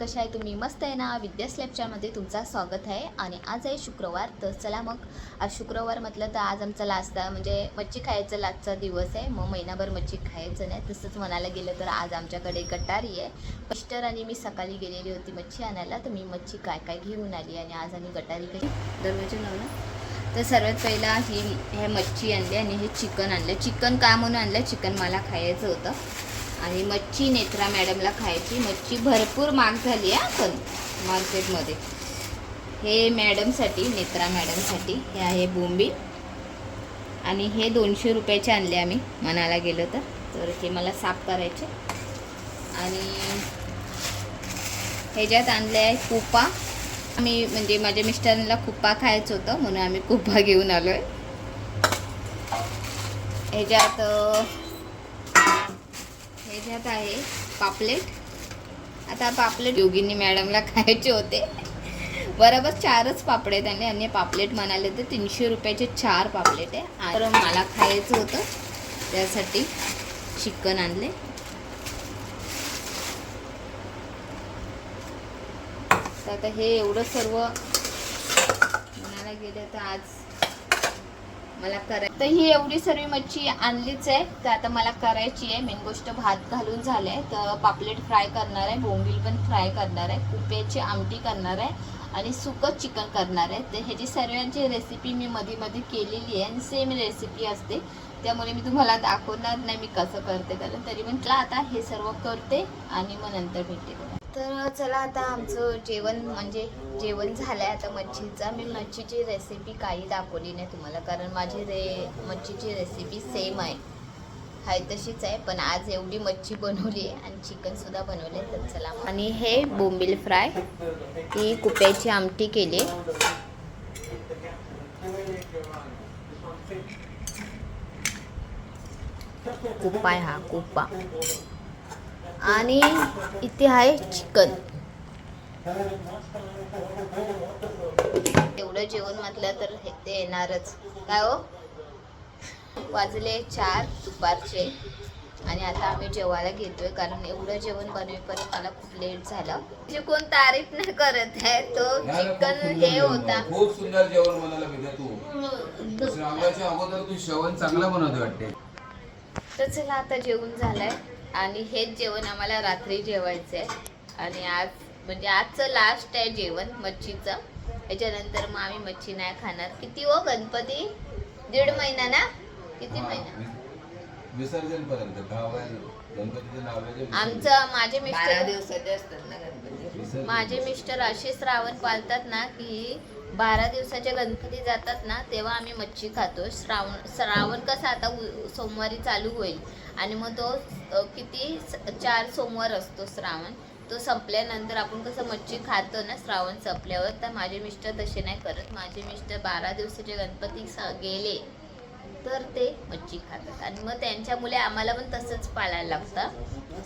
कशा आहे? तुम्ही मस्त आहे ना? विद्या स्लॅबच्यामध्ये तुमचा स्वागत आहे आणि आज आहे शुक्रवार तर चला मग. आज शुक्रवार म्हटलं तर आज आमचा लास्ट म्हणजे मच्छी खायचा लास्टचा दिवस आहे. मग महिनाभर मच्छी खायचं नाही. तसंच म्हणायला गेलं तर आज आमच्याकडे गटारी आहे. मिस्टर आणि मी सकाळी गेलेली होती मच्छी आणायला. तर मी मच्छी काय काय घेऊन आली आणि आज आम्ही गटारी कशी दरवाजा लावला. तर सर्वात पहिला ही हे मच्छी आणली आणि हे चिकन आणलं. चिकन का म्हणून आणलं? चिकन मला खायचं होतं. आणि मच्छी नेत्रा मॅडमला खायची. मच्छी भरपूर महाग झाली आहे पण मार्केटमध्ये. हे मॅडमसाठी नेत्रा मॅडमसाठी हे आहे बोंबी आणि हे दोनशे रुपयाचे आणले आम्ही मनाला गेलं तर. तर हे मला साफ करायचे. आणि ह्याच्यात आणले आहे कुपा. आम्ही म्हणजे माझ्या मिस्टरांना कुप्पा खायचं होतं म्हणून आम्ही कुप्पा घेऊन आलो आहे ह्याच्यात हे ह्याच्यात आहे पापलेट. आता पापलेट योगिनी मॅडमला खायचे होते. बरोबर चारच पापड आहेत आणि आणि पापलेट म्हणाले तर तीनशे रुपयाचे चार पापलेट आहे. तर मला खायचं होतं. त्यासाठी चिकन आणले. तर आता हे एवढं सर्व. म्हणायला गेलं तर आज मला कराय तर ही एवढी सर्व मच्छी आणलीच आहे. तर आता मला करायची आहे. मेन गोष्ट भात घालून झालंय. तर पापलेट फ्राय करणार आहे. बोंबील पण फ्राय करणार आहे. कुप्याची आमटी करणार आहे. आणि सुकं चिकन करणार आहे. तर ह्याची सर्वांची रेसिपी मी मध्ये मध्ये केलेली आहे. आणि सेम रेसिपी असते. त्यामुळे मी तुम्हाला दाखवणार नाही मी कसं करते कारण तरी म्हटलं आता हे सर्व करते आणि मग नंतर भेटते. तुम्हाला. तर चला आता आमचं जेवण म्हणजे जेवण झालं आहे आता मच्छीचा. मी मच्छीची रेसिपी काही दाखवली नाही तुम्हाला कारण माझी रे मच्छीची रेसिपी सेम आहे. हाय तशीच आहे पण आज एवढी मच्छी बनवली आहे आणि चिकनसुद्धा बनवले तर चला आणि हे बोंबील फ्राय ही कुप्याची आमटी केली. कुप्पा आहे हा कुप्पा आणि इथे आहे चिकन. एवढं जेवण म्हटलं तर हे ते येणारच. काय हो? वाजले चार दुपारचे आणि आता आम्ही जेवायला घेतोय कारण एवढं जेवण बनवेपर्यंत मला खूप लेट झालं. म्हणजे कोण तारीफ नाही करत आहे तो चिकन हे होता. खूप सुंदर जेवण भेटलं तू श्रावणाच्या अगोदर तू श्रवण चांगला बनवते वाटते. तर चला आता जेवण झालंय. आणि हेच जेवण आम्हाला रात्री जेवायचं आहे. आणि आज म्हणजे आजचं लास्ट आहे जेवण मच्छीचं. याच्यानंतर मग आम्ही मच्छी नाही खाणार. किती हो गणपती? दीड महिना ना? किती महिना? विसर्जन. पर्यंत आमचं माझे मिस्टर दिवसाचे असतात ना गणपती. माझे मिस्टर असे श्रावण पाळतात ना की बारा दिवसाचे गणपती जातात ना तेव्हा आम्ही मच्छी खातो. श्रावण श्रावण कसा आता सोमवारी चालू होईल. आणि मग तो किती स- चार सोमवार असतो श्रावण. तो संपल्यानंतर आपण कसं मच्छी खातो ना श्रावण संपल्यावर तर माझे मिस्टर तसे नाही करत. माझे मिस्टर बारा दिवसाचे गणपती गेले तर ते मच्छी खातात. आणि मग त्यांच्यामुळे आम्हाला पण तसंच पाळायला लागतं.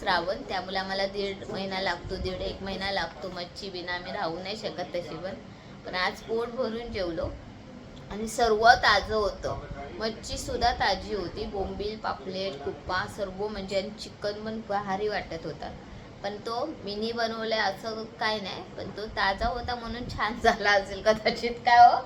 श्रावण त्यामुळे आम्हाला दीड महिना लागतो दीड एक महिना लागतो मच्छी बिना आम्ही राहू नाही शकत तशी पण. पण आज पोट भरून जेवलो आणि सर्व ताजं होतं. मच्छी सुद्धा ताजी होती. बोंबील पापलेट कुप्पा सर्व म्हणजे आणि चिकन पण भारी वाटत होता. पण तो मिनी बनवलाय असं काय नाही पण तो ताजा होता म्हणून छान झाला असेल कदाचित. काय हो?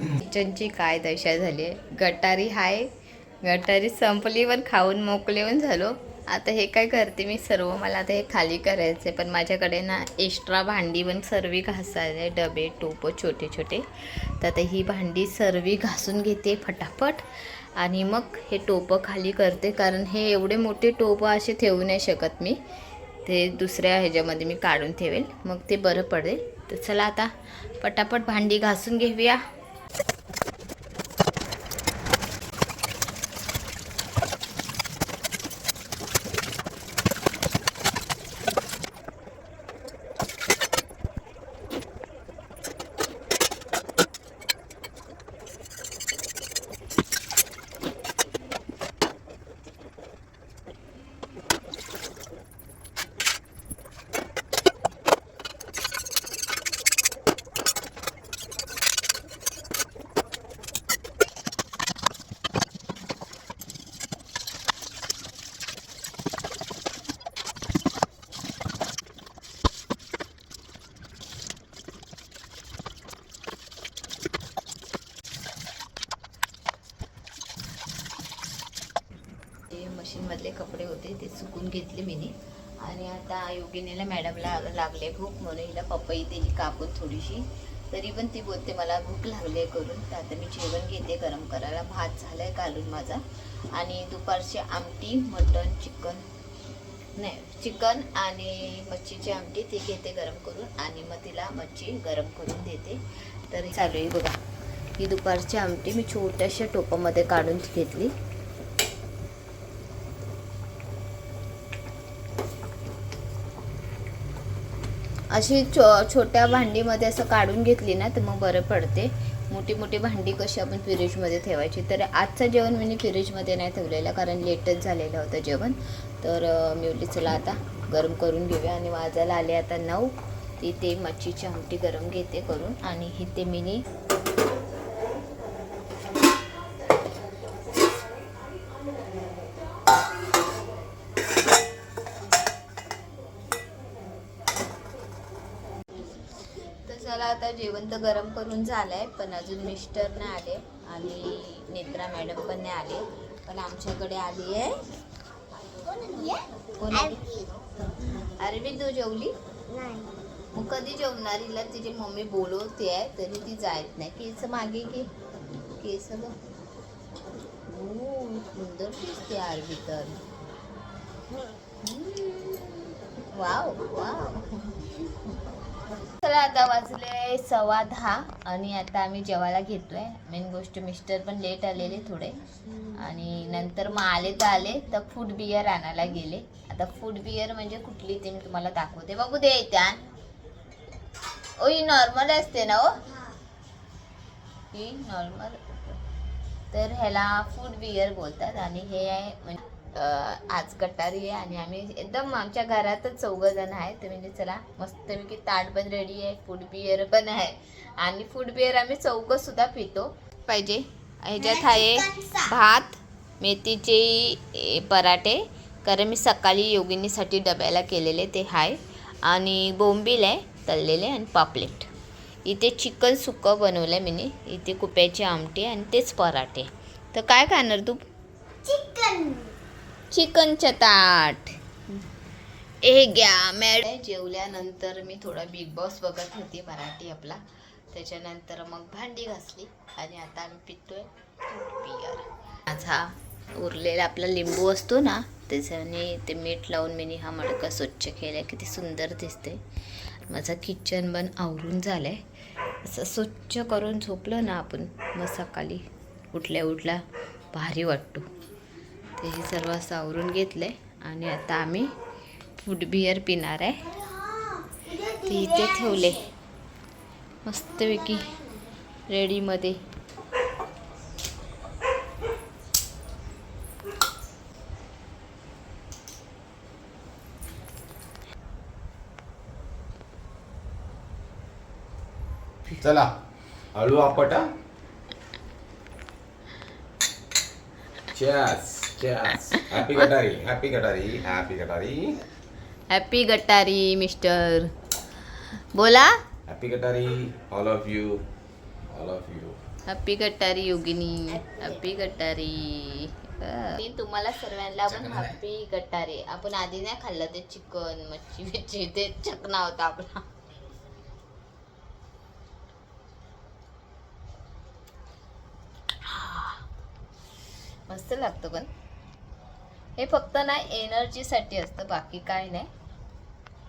किचनची काय दशा झाली आहे? गटारी हाय. गटारी संपली पण खाऊन मोकले पण झालो. आता हे काय करते मी सर्व मला आता हे खाली करायचं आहे. पण माझ्याकडे ना एक्स्ट्रा भांडी पण सर्वी घासायला डबे टोप छोटे छोटे. तर आता ही भांडी सर्वी घासून घेते फटाफट. आणि मग हे टोपं खाली करते कारण हे एवढे मोठे टोपं असे ठेवू नाही शकत मी. ते दुसऱ्या ह्याच्यामध्ये मी काढून ठेवेल. मग ते बरं पडेल. तर चला आता पटापट भांडी घासून घेऊया. मशीनमधले कपडे होते ते सुकून घेतले मीने. आणि आता योगिनीला मॅडमला लागले भूक म्हणून हिला पपई दिली कापून थोडीशी. तरी पण ती बोलते मला भूक लागली आहे करून तर आता मी जेवण घेते गरम करायला. भात झाला आहे घालून माझा. आणि दुपारची आमटी मटण चिकन नाही चिकन आणि मच्छीची आमटी ती घेते गरम करून. आणि मग तिला मच्छी गरम करून देते. तर चालू आहे बघा. ही दुपारची आमटी मी छोट्याशा टोपामध्ये काढून घेतली. अशी छो छोट्या भांडीमध्ये असं काढून घेतली ना तर मग बरं पडते. मोठी मोठी भांडी कशी आपण फ्रीजमध्ये ठेवायची. तर आजचं जेवण मी फ्रीजमध्ये नाही ठेवलेलं कारण लेटच झालेलं होतं जेवण. तर अं, मी चला आता गरम करून घेऊया. आणि वाजायला आले आता नऊ. ती ते मच्छीची आमटी गरम घेते करून. आणि ही ते मिनी तर चला आता जेवण तर गरम करून झालंय पण अजून मिस्टर नाही आले आणि नेत्रा मॅडम पण नाही आले. पण आमच्याकडे आली आहे? अरविंद तू जेवली? मग कधी जेवणार? हिला तिची मम्मी बोलवते आहे तरी ती जायत नाही. केस मागे घे. केस बघ. ओ, सुंदर दिसते आरवी तर. Wow wow. चला आता वाजले सव्वा दहा आणि आता आम्ही जेवायला घेतोय. मेन गोष्ट मिस्टर पण लेट आलेले थोडे. आणि नंतर मग आले तर आले तर फूड बियर आणायला गेले. आता फूड बियर म्हणजे कुठली ते मी तुम्हाला दाखवते. बघू दे त्या ओ ही नॉर्मल असते ना ओ ही नॉर्मल तर ह्याला फूड बियर बोलतात आणि हे आहे म्हणजे आज गटारी आहे आणि आम्ही एकदम आमच्या घरातच चौघ जण आहे तर म्हणजे चला मस्तपैकी ताट पण रेडी आहे फूड बियर पण आहे. आणि फूड बियर आम्ही चौघ सुद्धा पितो. पाहिजे. ह्याच्यात आहे भात मेथीचे पराठे. कारण मी सकाळी योगिनीसाठी डब्याला केलेले ते हाय. आणि बोंबील आहे तळलेले आणि पापलेट. इथे चिकन सुक्कं बनवलं आहे मी इथे कुप्याची आमटी आणि तेच पराठे. तर काय खाणार तू? चिकनच्या ताट. ए घ्या मॅड जेवल्यानंतर मी थोडा बिग बॉस बघत होती मराठी आपला. त्याच्यानंतर मग भांडी घासली आणि आता आम्ही पितोय बियर. माझा उरलेला आपला लिंबू असतो ना त्याच्याने ते मीठ लावून मी हा मडका स्वच्छ केला किती सुंदर दिसते माझा किचन पण आवरून झालं आहे असं स्वच्छ करून झोपलं ना आपण मग सकाळी उठल्या उठल्या भारी वाटतो. ते हे सर्व असं आवरून आहे आणि आता आम्ही फूड बिअर पिणार आहे. ते इथे ठेवले. मस्तपैकी रेडीमध्ये चला हळू आपटा chess happy Gatari happy Gatari happy Gatari happy Gatari mister बोला happy Gatari all of you all of you happy Gatari Yogini happy गटारी मी तुम्हाला सर्वांना पण हॅपी गटारी आपण आधी नाही खाल्लं ते चिकन मच्छी बिच्छी ते चकना होता आपला. मस्त लागतं पण. हे फक्त ना एनर्जीसाठी असतं बाकी काय नाही.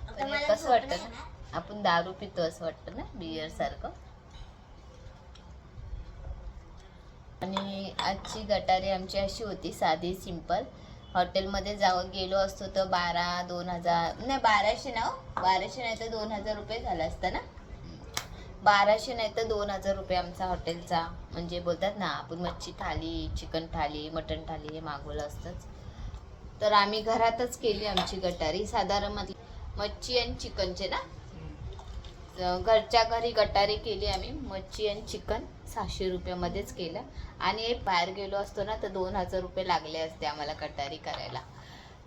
पण हे कसं वाटतं ना आपण दारू पितो असं वाटतं ना बियर सारखं. आणि आजची गटारी आमची अशी होती साधी सिंपल हॉटेलमध्ये जावं गेलो असतो तर बारा दोन हजार नाही बाराशे ना हो? बाराशे नाही तर दोन हजार रुपये झाला असता ना. बाराशे नाही तर दोन हजार रुपये आमचा हॉटेलचा. म्हणजे बोलतात ना आपण मच्छी थाली चिकन थाली मटन थाली हे मागवलं असतंच. तर आम्ही घरातच केली आमची गटारी साधारण मच्छी आणि चिकनचे ना? घरच्या घरी गटारी केली आम्ही मच्छी आणि चिकन सहाशे रुपयामध्येच केलं. आणि बाहेर गेलो असतो ना तर दोन हजार रुपये लागले असते आम्हाला गटारी करायला.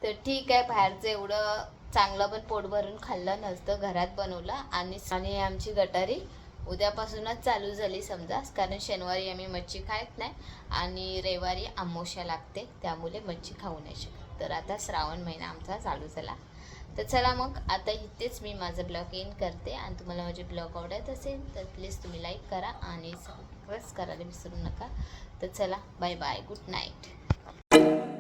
तर ठीक आहे बाहेरचं एवढं चांगलं पण पोट भरून खाल्लं नसतं घरात बनवलं. आणि आणि आमची गटारी उद्यापासूनच चालू झाली समजा कारण शनिवारी आम्ही मच्छी खात नाही आणि रविवारी आमोशा लागते त्यामुळे मच्छी खाऊ नाही शकत. तर आता श्रावण महिना आमचा चालू झाला. तर चला मग आता इथेच मी माझा ब्लॉग इन करते. आणि तुम्हाला माझे ब्लॉग आवडत असेल तर प्लीज तुम्ही लाईक करा आणि सबस्क्राईब करायला विसरू नका. तर चला बाय बाय गुड नाईट